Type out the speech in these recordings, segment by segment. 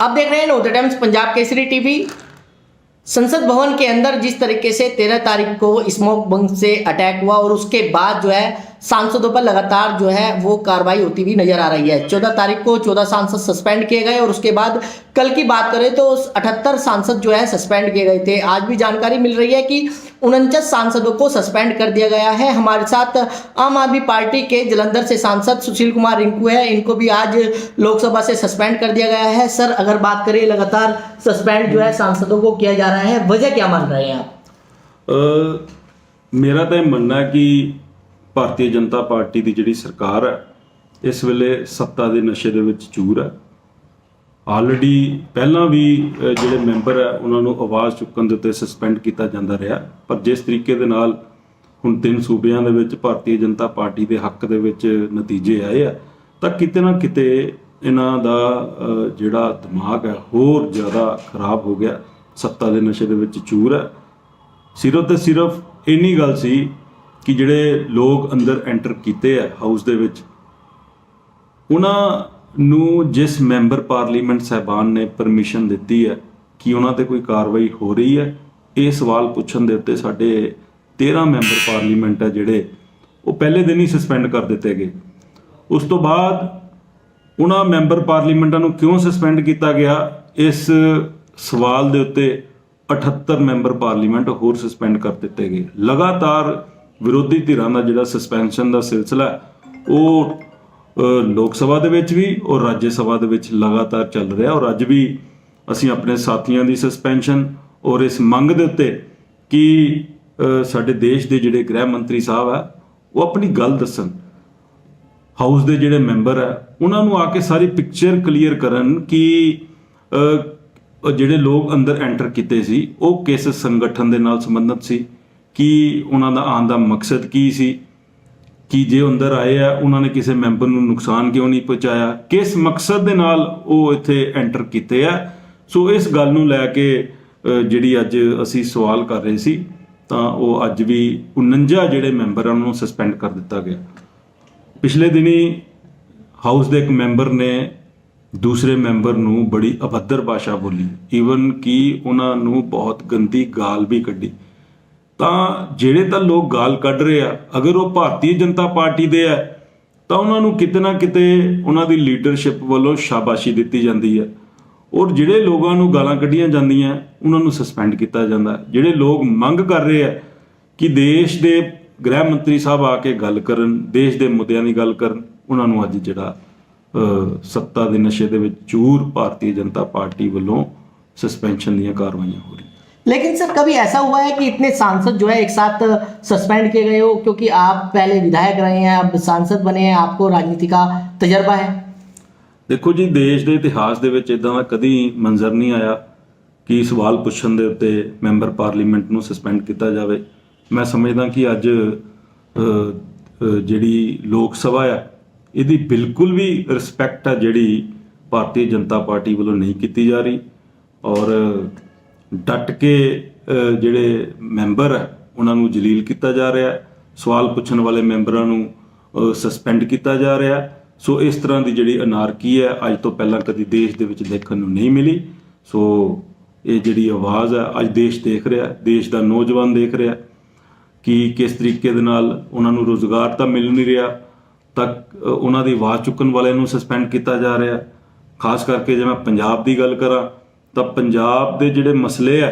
आप देख रहे हैं note times Punjab Kesari TV Sansad Bhavan के अंदर जिस तरीके से तेरह तारीख को स्मोक बंक से अटैक हुआ और उसके बाद जो है सांसदों पर लगातार जो है वो कार्रवाई होती हुई नज़र आ रही है। चौदह तारीख को चौदह सांसद सस्पेंड किए गए और उसके बाद कल की बात करें तो अठहत्तर सांसद जो है सस्पेंड किए गए थे। आज भी जानकारी मिल रही है कि उनचास सांसदों को सस्पेंड कर दिया गया है। हमारे साथ आम आदमी पार्टी के जलंधर से सांसद सुशील कुमार रिंकू है। इनको भी आज लोकसभा से सस्पेंड कर दिया गया है। सर, अगर बात करें लगातार सस्पेंड जो है सांसदों को किया जा रहा है, वजह क्या मान रहे हैं आप? मेरा तो मानना कि ਭਾਰਤੀ ਜਨਤਾ ਪਾਰਟੀ ਦੀ ਜਿਹੜੀ ਸਰਕਾਰ ਹੈ, ਇਸ ਵੇਲੇ ਸੱਤਾ ਦੇ ਨਸ਼ੇ ਦੇ ਵਿੱਚ ਚੂਰ ਹੈ। ਆਲਰੇਡੀ ਪਹਿਲਾਂ ਵੀ ਜਿਹੜੇ ਮੈਂਬਰ ਹੈ, ਉਹਨਾਂ ਨੂੰ ਆਵਾਜ਼ ਚੁੱਕਣ ਦੇ ਉੱਤੇ ਸਸਪੈਂਡ ਕੀਤਾ ਜਾਂਦਾ ਰਿਹਾ। ਪਰ ਜਿਸ ਤਰੀਕੇ ਦੇ ਨਾਲ ਹੁਣ ਤਿੰਨ ਸੂਬਿਆਂ ਦੇ ਵਿੱਚ ਭਾਰਤੀ ਜਨਤਾ ਪਾਰਟੀ ਦੇ ਹੱਕ ਦੇ ਵਿੱਚ ਨਤੀਜੇ ਆਏ ਆ, ਤਾਂ ਕਿਤੇ ਨਾ ਕਿਤੇ ਇਹਨਾਂ ਦਾ ਜਿਹੜਾ ਦਿਮਾਗ ਹੈ, ਹੋਰ ਜ਼ਿਆਦਾ ਖਰਾਬ ਹੋ ਗਿਆ। ਸੱਤਾ ਦੇ ਨਸ਼ੇ ਦੇ ਵਿੱਚ ਚੂਰ ਹੈ। ਸਿਰਫ ਤੇ ਸਿਰਫ ਇੰਨੀ ਗੱਲ ਸੀ ਕਿ ਜਿਹੜੇ ਲੋਕ ਅੰਦਰ ਐਂਟਰ ਕੀਤੇ ਆ ਹਾਊਸ ਦੇ ਵਿੱਚ, ਉਹਨਾਂ ਨੂੰ ਜਿਸ ਮੈਂਬਰ ਪਾਰਲੀਮੈਂਟ ਸਹਿਬਾਨ ਨੇ ਪਰਮਿਸ਼ਨ ਦਿੱਤੀ ਹੈ ਕਿ ਉਹਨਾਂ ਤੇ ਕੋਈ ਕਾਰਵਾਈ ਹੋ ਰਹੀ ਹੈ, ਇਹ ਸਵਾਲ ਪੁੱਛਣ ਦੇ ਉੱਤੇ ਸਾਡੇ 13 ਮੈਂਬਰ ਪਾਰਲੀਮੈਂਟ ਹੈ ਜਿਹੜੇ, ਉਹ ਪਹਿਲੇ ਦਿਨ ਹੀ ਸਸਪੈਂਡ ਕਰ ਦਿੱਤੇ ਗਏ। ਉਸ ਤੋਂ ਬਾਅਦ ਉਹਨਾਂ ਮੈਂਬਰ ਪਾਰਲੀਮੈਂਟਾਂ ਨੂੰ ਕਿਉਂ ਸਸਪੈਂਡ ਕੀਤਾ ਗਿਆ? ਇਸ ਸਵਾਲ ਦੇ ਉੱਤੇ 78 ਮੈਂਬਰ ਪਾਰਲੀਮੈਂਟ ਹੋਰ ਸਸਪੈਂਡ ਕਰ ਦਿੱਤੇ ਗਏ। ਲਗਾਤਾਰ ਵਿਰੋਧੀ ਧਿਰਾਂ ਦਾ ਜਿਹੜਾ ਸਸਪੈਂਸ਼ਨ ਦਾ ਸਿਲਸਿਲਾ ਉਹ ਲੋਕ ਸਭਾ ਦੇ ਵਿੱਚ ਵੀ ਔਰ ਰਾਜ ਸਭਾ ਦੇ ਵਿੱਚ ਲਗਾਤਾਰ ਚੱਲ ਰਿਹਾ ਔਰ ਅੱਜ ਵੀ ਅਸੀਂ ਆਪਣੇ ਸਾਥੀਆਂ ਦੀ ਸਸਪੈਂਸ਼ਨ ਔਰ ਇਸ ਮੰਗ ਦੇ ਉੱਤੇ ਕਿ ਸਾਡੇ ਦੇਸ਼ ਦੇ ਜਿਹੜੇ ਗ੍ਰਹਿ ਮੰਤਰੀ ਸਾਹਿਬ ਆ, ਉਹ ਆਪਣੀ ਗੱਲ ਦੱਸਣ। ਹਾਊਸ ਦੇ ਜਿਹੜੇ ਮੈਂਬਰ ਆ, ਉਹਨਾਂ ਨੂੰ ਆ ਕੇ ਸਾਰੀ ਪਿਕਚਰ ਕਲੀਅਰ ਕਰਨ ਕਿ ਜਿਹੜੇ ਲੋਕ ਅੰਦਰ ਐਂਟਰ ਕੀਤੇ ਸੀ, ਉਹ ਕਿਸ ਸੰਗਠਨ ਦੇ ਨਾਲ ਸੰਬੰਧਿਤ ਸੀ? ਕਿ ਉਹਨਾਂ ਦਾ ਆਉਣ ਦਾ ਮਕਸਦ ਕੀ ਸੀ? ਕਿ ਜੇ ਅੰਦਰ ਆਏ ਆ, ਉਹਨਾਂ ਨੇ ਕਿਸੇ ਮੈਂਬਰ ਨੂੰ ਨੁਕਸਾਨ ਕਿਉਂ ਨਹੀਂ ਪਹੁੰਚਾਇਆ? ਕਿਸ ਮਕਸਦ ਦੇ ਨਾਲ ਉਹ ਇੱਥੇ ਐਂਟਰ ਕੀਤੇ ਆ? ਸੋ ਇਸ ਗੱਲ ਨੂੰ ਲੈ ਕੇ ਜਿਹੜੀ ਅੱਜ ਅਸੀਂ ਸਵਾਲ ਕਰ ਰਹੇ ਸੀ, ਤਾਂ ਉਹ ਅੱਜ ਵੀ 49 ਜਿਹੜੇ ਮੈਂਬਰਾਂ ਨੂੰ ਸਸਪੈਂਡ ਕਰ ਦਿੱਤਾ ਗਿਆ। ਪਿਛਲੇ ਦਿਨੀ ਹਾਊਸ ਦੇ ਇੱਕ ਮੈਂਬਰ ਨੇ ਦੂਸਰੇ ਮੈਂਬਰ ਨੂੰ ਬੜੀ ਅਭੱਦਰ ਭਾਸ਼ਾ ਬੋਲੀ। ਈਵਨ ਕਿ ਉਹਨਾਂ ਨੂੰ ਬਹੁਤ ਗੰਦੀ ਗਾਲ ਵੀ ਕੱਢੀ। ਤਾਂ ਜਿਹੜੇ ਤਾਂ ਲੋਕ ਗਾਲ ਕੱਢ ਰਹੇ ਆ, ਅਗਰ ਉਹ ਭਾਰਤੀ ਜਨਤਾ ਪਾਰਟੀ ਦੇ ਆ, ਤਾਂ ਉਹਨਾਂ ਨੂੰ ਕਿਤੇ ਨਾ ਕਿਤੇ ਉਹਨਾਂ ਦੀ ਲੀਡਰਸ਼ਿਪ ਵੱਲੋਂ ਸ਼ਾਬਾਸ਼ੀ ਦਿੱਤੀ ਜਾਂਦੀ ਹੈ ਔਰ ਜਿਹੜੇ ਲੋਕਾਂ ਨੂੰ ਗਾਲਾਂ ਕੱਢੀਆਂ ਜਾਂਦੀਆਂ, ਉਹਨਾਂ ਨੂੰ ਸਸਪੈਂਡ ਕੀਤਾ ਜਾਂਦਾ। ਜਿਹੜੇ ਲੋਕ ਮੰਗ ਕਰ ਰਹੇ ਆ ਕਿ ਦੇਸ਼ ਦੇ ਗ੍ਰਹਿ ਮੰਤਰੀ ਸਾਹਿਬ ਆ ਕੇ ਗੱਲ ਕਰਨ, ਦੇਸ਼ ਦੇ ਮੁੱਦਿਆਂ ਦੀ ਗੱਲ ਕਰਨ, ਉਹਨਾਂ ਨੂੰ ਅੱਜ ਜਿਹੜਾ ਸੱਤਾ ਦੇ ਨਸ਼ੇ ਦੇ ਵਿੱਚ ਚੂਰ ਭਾਰਤੀ ਜਨਤਾ ਪਾਰਟੀ ਵੱਲੋਂ ਸਸਪੈਂਸ਼ਨ ਦੀਆਂ ਕਾਰਵਾਈਆਂ ਹੋ ਰਹੀਆਂ। लेकिन सर कभी ऐसा हुआ है कि इतने सांसद जो है एक साथ सस्पेंड किए गए हो क्योंकि आप पहले विधायक रहे हैं अब सांसद बने हैं आपको राजनीति का तजर्बा है ਦੇਖੋ ਜੀ ਦੇਸ਼ ਦੇ ਇਤਿਹਾਸ ਦੇ ਵਿੱਚ ਇਦਾਂ ਦਾ ਕਦੀ ਮੰਜ਼ਰ ਨਹੀਂ ਆਇਆ ਕਿ ਸਵਾਲ ਪੁੱਛਣ ਦੇ ਉੱਤੇ ਮੈਂਬਰ ਪਾਰਲੀਮੈਂਟ ਨੂੰ ਸਸਪੈਂਡ ਕੀਤਾ ਜਾਵੇ ਮੈਂ ਸਮਝਦਾ ਕਿ ਅੱਜ ਅ, ਅ, ਜਿਹੜੀ ਲੋਕ ਸਭਾ ਆ ਇਹਦੀ ਬਿਲਕੁਲ ਵੀ ਰਿਸਪੈਕਟ ਆ ਜਿਹੜੀ ਭਾਰਤੀ ਜਨਤਾ ਪਾਰਟੀ ਵੱਲੋਂ ਨਹੀਂ ਕੀਤੀ ਜਾ ਰਹੀ ਔਰ ਡਟ ਕੇ ਜਿਹੜੇ ਮੈਂਬਰ ਹੈ, ਉਹਨਾਂ ਨੂੰ ਜਲੀਲ ਕੀਤਾ ਜਾ ਰਿਹਾ ਹੈ। ਸਵਾਲ ਪੁੱਛਣ ਵਾਲੇ ਮੈਂਬਰਾਂ ਨੂੰ ਸਸਪੈਂਡ ਕੀਤਾ ਜਾ ਰਿਹਾ ਹੈ। ਸੋ ਇਸ ਤਰ੍ਹਾਂ ਦੀ ਜਿਹੜੀ ਅਨਾਰਕੀ ਹੈ, ਅੱਜ ਤੋਂ ਪਹਿਲਾਂ ਕਦੀ ਦੇਸ਼ ਦੇ ਵਿੱਚ ਦੇਖਣ ਨੂੰ ਨਹੀਂ ਮਿਲੀ। ਸੋ ਇਹ ਜਿਹੜੀ ਆਵਾਜ਼ ਹੈ, ਅੱਜ ਦੇਸ਼ ਦੇਖ ਰਿਹਾ ਦੇਸ਼ ਦਾ ਨੌਜਵਾਨ ਦੇਖ ਰਿਹਾ ਕਿ ਕਿਸ ਤਰੀਕੇ ਦੇ ਨਾਲ ਉਹਨਾਂ ਨੂੰ ਰੋਜ਼ਗਾਰ ਤਾਂ ਮਿਲ ਨਹੀਂ ਰਿਹਾ, ਤੱਕ ਉਹਨਾਂ ਦੀ ਆਵਾਜ਼ ਚੁੱਕਣ ਵਾਲਿਆਂ ਨੂੰ ਸਸਪੈਂਡ ਕੀਤਾ ਜਾ ਰਿਹਾ ਖਾਸ ਕਰਕੇ ਜੇ ਮੈਂ ਪੰਜਾਬ ਦੀ ਗੱਲ ਕਰਾਂ ਤਾਂ ਪੰਜਾਬ ਦੇ ਜਿਹੜੇ ਮਸਲੇ ਆ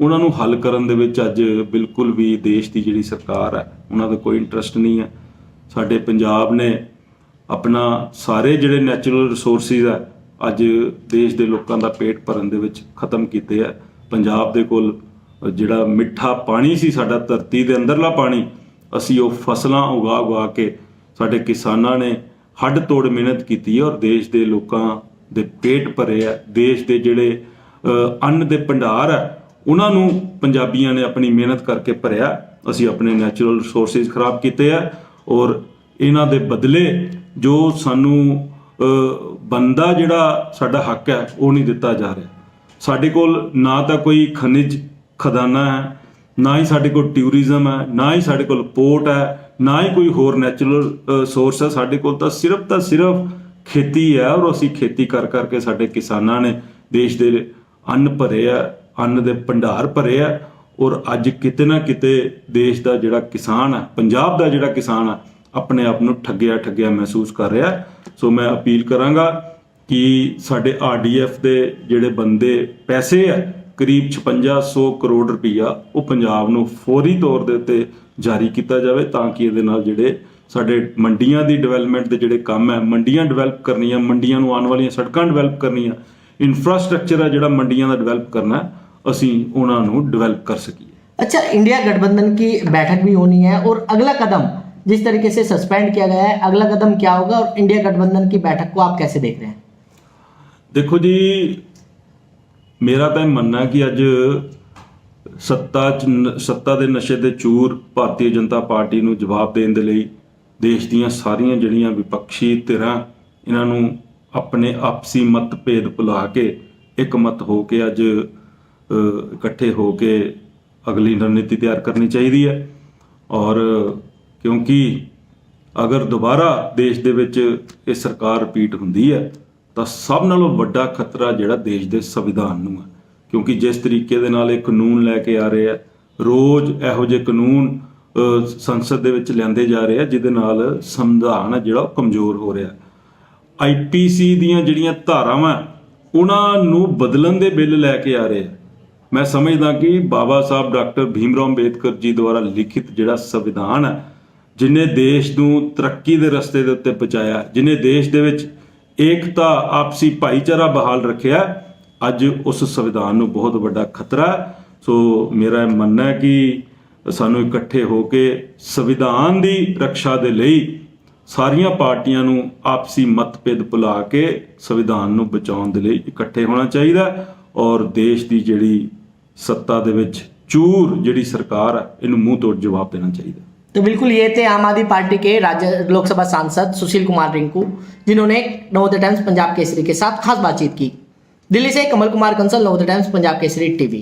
ਉਹਨਾਂ ਨੂੰ ਹੱਲ ਕਰਨ ਦੇ ਵਿੱਚ ਅੱਜ ਬਿਲਕੁਲ ਵੀ ਦੇਸ਼ ਦੀ ਜਿਹੜੀ ਸਰਕਾਰ ਹੈ ਉਹਨਾਂ ਦਾ ਕੋਈ ਇੰਟਰਸਟ ਨਹੀਂ ਹੈ ਸਾਡੇ ਪੰਜਾਬ ਨੇ ਆਪਣਾ ਸਾਰੇ ਜਿਹੜੇ ਨੈਚੁਰਲ ਰਿਸੋਰਸਿਸ ਆ ਅੱਜ ਦੇਸ਼ ਦੇ ਲੋਕਾਂ ਦਾ ਪੇਟ ਭਰਨ ਦੇ ਵਿੱਚ ਖਤਮ ਕੀਤੇ ਆ ਪੰਜਾਬ ਦੇ ਕੋਲ ਜਿਹੜਾ ਮਿੱਠਾ ਪਾਣੀ ਸੀ, ਸਾਡਾ ਧਰਤੀ ਦੇ ਅੰਦਰਲਾ ਪਾਣੀ, ਅਸੀਂ ਉਹ ਫਸਲਾਂ ਉਗਾ ਉਗਾ ਕੇ ਸਾਡੇ ਕਿਸਾਨਾਂ ਨੇ ਹੱਡ ਤੋੜ ਮਿਹਨਤ ਕੀਤੀ ਹੈ ਔਰ ਦੇਸ਼ ਦੇ ਲੋਕਾਂ ਦੇ ਪੇਟ ਭਰੇ ਆ ਦੇਸ਼ ਦੇ ਜਿਹੜੇ ਅੰਨ ਦੇ ਭੰਡਾਰ ਆ ਉਹਨਾਂ ਨੂੰ ਪੰਜਾਬੀਆਂ ਨੇ ਆਪਣੀ ਮਿਹਨਤ ਕਰਕੇ ਭਰਿਆ। ਅਸੀਂ ਆਪਣੇ ਨੈਚੁਰਲ ਰਿਸੋਰਸਿਸ ਖਰਾਬ ਕੀਤੇ ਆ ਔਰ ਇਹਨਾਂ ਦੇ ਬਦਲੇ ਜੋ ਸਾਨੂੰ ਅ, ਬੰਦਾ ਜਿਹੜਾ ਸਾਡਾ ਹੱਕ ਹੈ ਉਹ ਨਹੀਂ ਦਿੱਤਾ ਜਾ ਰਿਹਾ। ਸਾਡੇ ਕੋਲ ਨਾ ਤਾਂ ਕੋਈ ਖਣਿਜ ਖਜ਼ਾਨਾ ਹੈ ਨਾ ਹੀ ਸਾਡੇ ਕੋਲ ਟੂਰਿਜ਼ਮ ਹੈ ਨਾ ਹੀ ਸਾਡੇ ਕੋਲ ਪੋਰਟ ਹੈ ਨਾ ਹੀ ਕੋਈ ਹੋਰ ਨੈਚੁਰਲ ਸੋਰਸ ਹੈ। ਸਾਡੇ ਕੋਲ ਤਾਂ ਸਿਰਫ ਤਾਂ ਸਿਰਫ ਖੇਤੀ ਹੈ ਔਰ ਅਸੀਂ ਖੇਤੀ ਕਰ ਕਰਕੇ ਸਾਡੇ ਕਿਸਾਨਾਂ ਨੇ ਦੇਸ਼ ਦੇ ਅੰਨ ਭਰੇ ਆ, ਅੰਨ ਦੇ ਭੰਡਾਰ ਭਰੇ ਆ, ਔਰ ਅੱਜ ਕਿਤੇ ਨਾ ਕਿਤੇ ਦੇਸ਼ ਦਾ ਜਿਹੜਾ ਕਿਸਾਨ ਆ, ਪੰਜਾਬ ਦਾ ਜਿਹੜਾ ਕਿਸਾਨ ਆ, ਆਪਣੇ ਆਪ ਨੂੰ ਠੱਗਿਆ ਠੱਗਿਆ ਮਹਿਸੂਸ ਕਰ ਰਿਹਾ। ਸੋ ਮੈਂ ਅਪੀਲ ਕਰਾਂਗਾ ਕਿ ਸਾਡੇ ਆਰਡੀਐਫ ਦੇ ਜਿਹੜੇ ਬੰਦੇ ਪੈਸੇ ਆ, ਕਰੀਬ 5600 ਕਰੋੜ ਰੁਪਈਆ ਉਹ ਪੰਜਾਬ ਨੂੰ ਫੌਰੀ ਤੌਰ ਦੇ ਉੱਤੇ ਜਾਰੀ ਕੀਤਾ ਜਾਵੇ ਤਾਂ ਕਿ ਇਹਦੇ ਨਾਲ ਜਿਹੜੇ ਸਾਡੇ ਮੰਡੀਆਂ ਦੀ ਡਿਵੈਲਪਮੈਂਟ ਦੇ ਜਿਹੜੇ ਕੰਮ ਹੈ ਮੰਡੀਆਂ ਡਿਵੈਲਪ ਕਰਨੀਆਂ, ਮੰਡੀਆਂ ਨੂੰ ਆਉਣ ਵਾਲੀਆਂ ਸੜਕਾਂ ਡਿਵੈਲਪ ਕਰਨੀਆਂ ਇਨਫਰਾਸਟ੍ਰਕਚਰ ਹੈ ਜਿਹੜਾ ਮੰਡੀਆਂ ਦਾ ਡਿਵੈਲਪ ਕਰਨਾ ਹੈ, ਅਸੀਂ ਉਹਨਾਂ ਨੂੰ ਡਿਵੈਲਪ ਕਰ ਸਕੀਏ अच्छा इंडिया गठबंधन की बैठक भी होनी है और अगला कदम जिस तरीके से सस्पेंड किया गया है अगला कदम क्या होगा और इंडिया गठबंधन की बैठक को आप कैसे देख रहे हैं ਦੇਖੋ ਜੀ ਮੇਰਾ ਤਾਂ ਇਹ ਮੰਨਣਾ ਹੈ ਕਿ ਅੱਜ ਸੱਤਾ ਚ ਨ- ਸੱਤਾ ਦੇ ਨਸ਼ੇ ਦੇ ਚੂਰ ਭਾਰਤੀ ਜਨਤਾ ਪਾਰਟੀ ਨੂੰ ਜਵਾਬ ਦੇਣ ਦੇ ਲਈ ਦੇਸ਼ ਦੀਆਂ ਸਾਰੀਆਂ ਜਿਹੜੀਆਂ ਵਿਪਕਸ਼ੀ ਧਿਰਾਂ ਇਹਨਾਂ ਨੂੰ ਆਪਣੇ ਆਪਸੀ ਮਤਭੇਦ ਭੁਲਾ ਕੇ ਇੱਕ ਮਤ ਹੋ ਕੇ ਅੱਜ ਇਕੱਠੇ ਹੋ ਕੇ ਅਗਲੀ ਰਣਨੀਤੀ ਤਿਆਰ ਕਰਨੀ ਚਾਹੀਦੀ ਹੈ। ਔਰ ਕਿਉਂਕਿ ਅਗਰ ਦੁਬਾਰਾ ਦੇਸ਼ ਦੇ ਵਿੱਚ ਇਹ ਸਰਕਾਰ ਰਿਪੀਟ ਹੁੰਦੀ ਹੈ, ਤਾਂ ਸਭ ਨਾਲੋਂ ਵੱਡਾ ਖਤਰਾ ਜਿਹੜਾ ਦੇਸ਼ ਦੇ ਸੰਵਿਧਾਨ ਨੂੰ ਹੈ। ਕਿਉਂਕਿ ਜਿਸ ਤਰੀਕੇ ਦੇ ਨਾਲ ਇਹ ਕਾਨੂੰਨ ਲੈ ਕੇ ਆ ਰਹੇ ਆ ਰੋਜ਼ ਇਹੋ ਜਿਹੇ ਕਾਨੂੰਨ ਸੰਸਦ ਦੇ ਵਿੱਚ ਲਿਆਂਦੇ ਜਾ ਰਹੇ ਆ ਜਿਹਦੇ ਨਾਲ ਸੰਵਿਧਾਨ ਹੈ ਜਿਹੜਾ ਉਹ ਕਮਜ਼ੋਰ ਹੋ ਰਿਹਾ ਆਈਪੀਸੀ ਦੀਆਂ ਜਿਹੜੀਆਂ ਧਾਰਾਵਾਂ ਉਹਨਾਂ ਨੂੰ ਬਦਲਣ ਦੇ ਬਿੱਲ ਲੈ ਕੇ ਆ ਰਹੇ ਆ ਮੈਂ ਸਮਝਦਾ ਕਿ ਬਾਬਾ ਸਾਹਿਬ ਡਾਕਟਰ ਭੀਮਰਾਓ ਅੰਬੇਦਕਰ ਜੀ ਦੁਆਰਾ ਲਿਖਿਤ ਜਿਹੜਾ ਸੰਵਿਧਾਨ ਹੈ, ਜਿਨੇ ਦੇਸ਼ ਨੂੰ ਤਰੱਕੀ ਦੇ ਰਸਤੇ ਦੇ ਉੱਤੇ ਪਹੁੰਚਾਇਆ, ਜਿਨੇ ਦੇਸ਼ ਦੇ ਵਿੱਚ ਏਕਤਾ, ਆਪਸੀ ਭਾਈਚਾਰਾ ਬਹਾਲ ਰੱਖਿਆ, ਅੱਜ ਉਸ ਸੰਵਿਧਾਨ ਨੂੰ ਬਹੁਤ ਵੱਡਾ ਖਤਰਾ ਹੈ। ਸੋ ਮੇਰਾ ਇਹ ਮੰਨਣਾ ਹੈ ਕਿ ਸਾਨੂੰ ਇਕੱਠੇ ਹੋ ਕੇ ਸੰਵਿਧਾਨ ਦੀ ਰੱਖਿਆ ਦੇ ਲਈ ਸਾਰੀਆਂ ਪਾਰਟੀਆਂ ਨੂੰ ਆਪਸੀ ਮਤਭੇਦ ਭੁਲਾ ਕੇ ਸੰਵਿਧਾਨ ਨੂੰ ਬਚਾਉਣ ਦੇ ਲਈ ਇਕੱਠੇ ਹੋਣਾ ਚਾਹੀਦਾ ਹੈ ਔਰ ਦੇਸ਼ ਦੀ ਜਿਹੜੀ ਸੱਤਾ ਦੇ ਵਿੱਚ ਚੂਰ ਜਿਹੜੀ ਸਰਕਾਰ ਹੈ ਇਹਨੂੰ ਮੂੰਹ ਤੋੜ ਜਵਾਬ ਦੇਣਾ ਚਾਹੀਦਾ ਹੈ। तो बिल्कुल ये थे आम आदमी पार्टी के राज्य लोकसभा सांसद सुशील कुमार रिंकू जिन्होंने नवोदय टाइम्स पंजाब केसरी के साथ खास बातचीत की दिल्ली से कमल कुमार कंसल नवोदय टाइम्स पंजाब केसरी टीवी